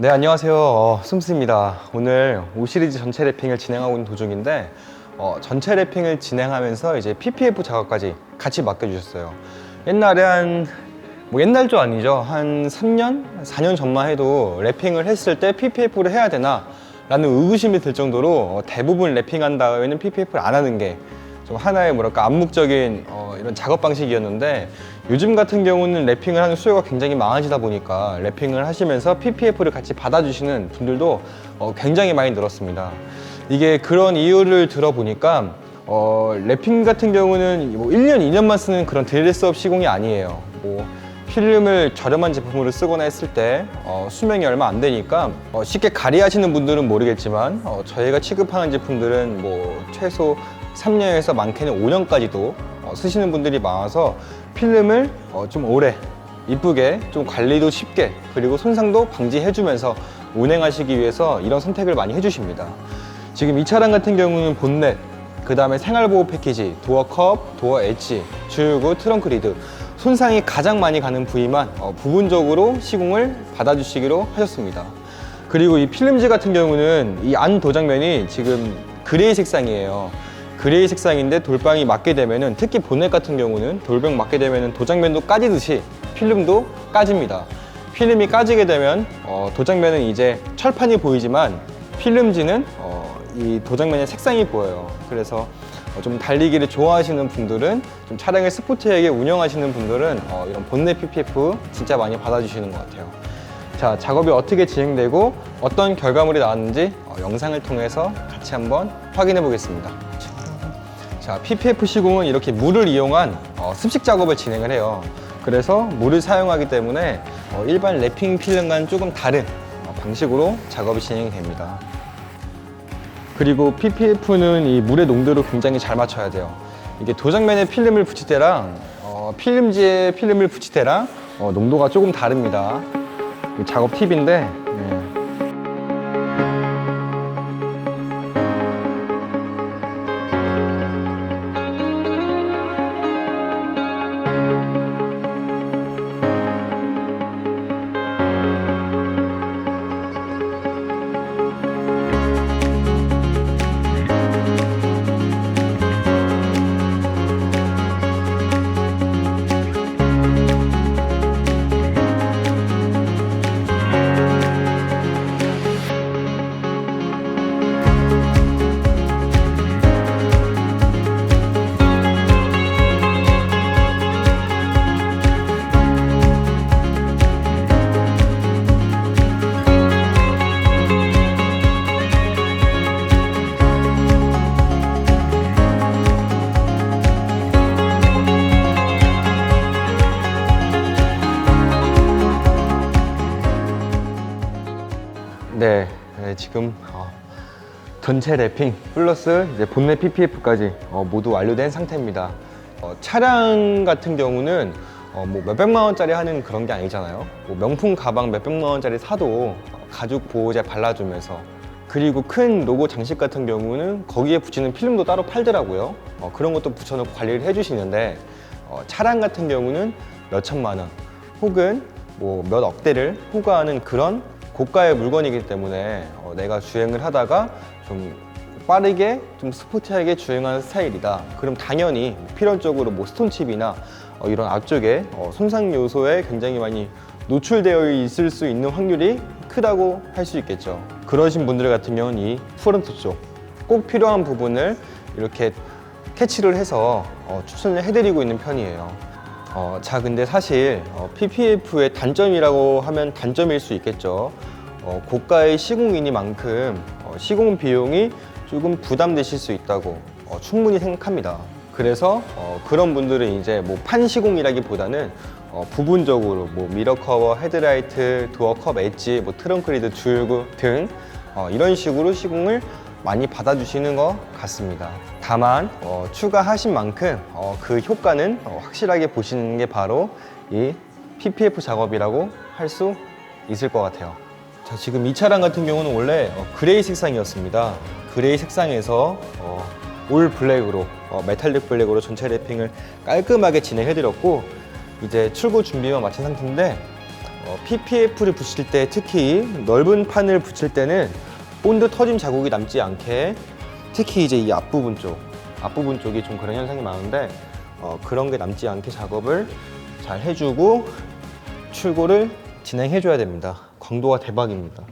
네 안녕하세요. 어, 숨스입니다. 오늘 5시리즈 전체 랩핑을 진행하고 있는 도중인데 어, 전체 랩핑을 진행하면서 이제 PPF 작업까지 같이 맡겨주셨어요. 옛날에 한 뭐 옛날 도 아니죠? 한 3년? 4년 전만 해도 랩핑을 했을 때 PPF를 해야 되나? 라는 의구심이 들 정도로 어, 대부분 랩핑한 다음에는 PPF를 안 하는 게 좀 하나의 뭐랄까 암묵적인 어, 이런 작업 방식이었는데 요즘 같은 경우는 랩핑을 하는 수요가 굉장히 많아지다 보니까 랩핑을 하시면서 PPF를 같이 받아주시는 분들도 어, 굉장히 많이 늘었습니다. 이게 그런 이유를 들어보니까 어, 랩핑 같은 경우는 뭐 1년, 2년만 쓰는 그런 드레스업 시공이 아니에요. 뭐 필름을 저렴한 제품으로 쓰거나 했을 때 어, 수명이 얼마 안 되니까 어, 쉽게 가리하시는 분들은 모르겠지만 어, 저희가 취급하는 제품들은 뭐 최소 3년에서 많게는 5년까지도 어, 쓰시는 분들이 많아서 필름을 어, 좀 오래 이쁘게 좀 관리도 쉽게 그리고 손상도 방지해주면서 운행하시기 위해서 이런 선택을 많이 해주십니다. 지금 이 차량 같은 경우는 본넷, 그 다음에 생활보호 패키지, 도어 컵, 도어 엣지, 주유구, 트렁크 리드 손상이 가장 많이 가는 부위만 어, 부분적으로 시공을 받아주시기로 하셨습니다. 그리고 이 필름지 같은 경우는 이 안 도장면이 지금 그레이 색상이에요. 그레이 색상인데 돌방이 맞게 되면은 특히 본넷 같은 경우는 돌방 맞게 되면은 도장면도 까지듯이 필름도 까집니다. 필름이 까지게 되면 어, 도장면은 이제 철판이 보이지만 필름지는 어, 이 도장면의 색상이 보여요. 그래서 어, 좀 달리기를 좋아하시는 분들은 좀 차량을 스포티하게 운영하시는 분들은 어, 이런 본넷 PPF 진짜 많이 받아주시는 것 같아요. 자, 작업이 어떻게 진행되고 어떤 결과물이 나왔는지 어, 영상을 통해서 같이 한번 확인해 보겠습니다. 자, PPF 시공은 이렇게 물을 이용한 어, 습식 작업을 진행을 해요. 그래서 물을 사용하기 때문에 어, 일반 랩핑 필름과는 조금 다른 어, 방식으로 작업이 진행이 됩니다. 그리고 PPF는 이 물의 농도를 굉장히 잘 맞춰야 돼요. 이게 도장면에 필름을 붙일 때랑 어, 필름지에 필름을 붙일 때랑 어, 농도가 조금 다릅니다. 이 작업 팁인데 지금 어, 전체 랩핑 플러스 이제 본넷 PPF까지 어, 모두 완료된 상태입니다. 어, 차량 같은 경우는 어, 뭐 몇백만 원짜리 하는 그런 게 아니잖아요. 뭐 명품 가방 몇백만 원짜리 사도 어, 가죽 보호제 발라주면서 그리고 큰 로고 장식 같은 경우는 거기에 붙이는 필름도 따로 팔더라고요. 어, 그런 것도 붙여놓고 관리를 해주시는데 어, 차량 같은 경우는 몇 천만 원 혹은 뭐 몇 억대를 호가하는 그런 고가의 물건이기 때문에 어, 내가 주행을 하다가 좀 빠르게 좀 스포티하게 주행하는 스타일이다. 그럼 당연히 필연적으로 뭐 스톤칩이나 어, 이런 앞쪽에 어, 손상 요소에 굉장히 많이 노출되어 있을 수 있는 확률이 크다고 할 수 있겠죠. 그러신 분들 같은 경우는 이 프론트 쪽 꼭 필요한 부분을 이렇게 캐치를 해서 어, 추천을 해드리고 있는 편이에요. 어, 자, 근데 사실 어, PPF의 단점이라고 하면 단점일 수 있겠죠. 어, 고가의 시공이니만큼 어, 시공 비용이 조금 부담되실 수 있다고 어, 충분히 생각합니다. 그래서 어, 그런 분들은 이제 뭐 판 시공이라기보다는 어, 부분적으로 뭐 미러 커버, 헤드라이트, 도어 컵 엣지, 뭐 트렁크 리드 줄구 등 어, 이런 식으로 시공을 많이 받아주시는 것 같습니다. 다만 어, 추가하신 만큼 어, 그 효과는 어, 확실하게 보시는 게 바로 이 PPF 작업이라고 할 수 있을 것 같아요. 자, 지금 이 차량 같은 경우는 원래 어, 그레이 색상이었습니다. 그레이 색상에서 어, 올 블랙으로 어, 메탈릭 블랙으로 전체 랩핑을 깔끔하게 진행해드렸고 이제 출고 준비만 마친 상태인데 어, PPF를 붙일 때 특히 넓은 판을 붙일 때는 본드 터짐 자국이 남지 않게 특히 이제 이 앞부분 쪽 앞부분 쪽이 좀 그런 현상이 많은데 어, 그런 게 남지 않게 작업을 잘 해주고 출고를 진행해줘야 됩니다. 광도가 대박입니다.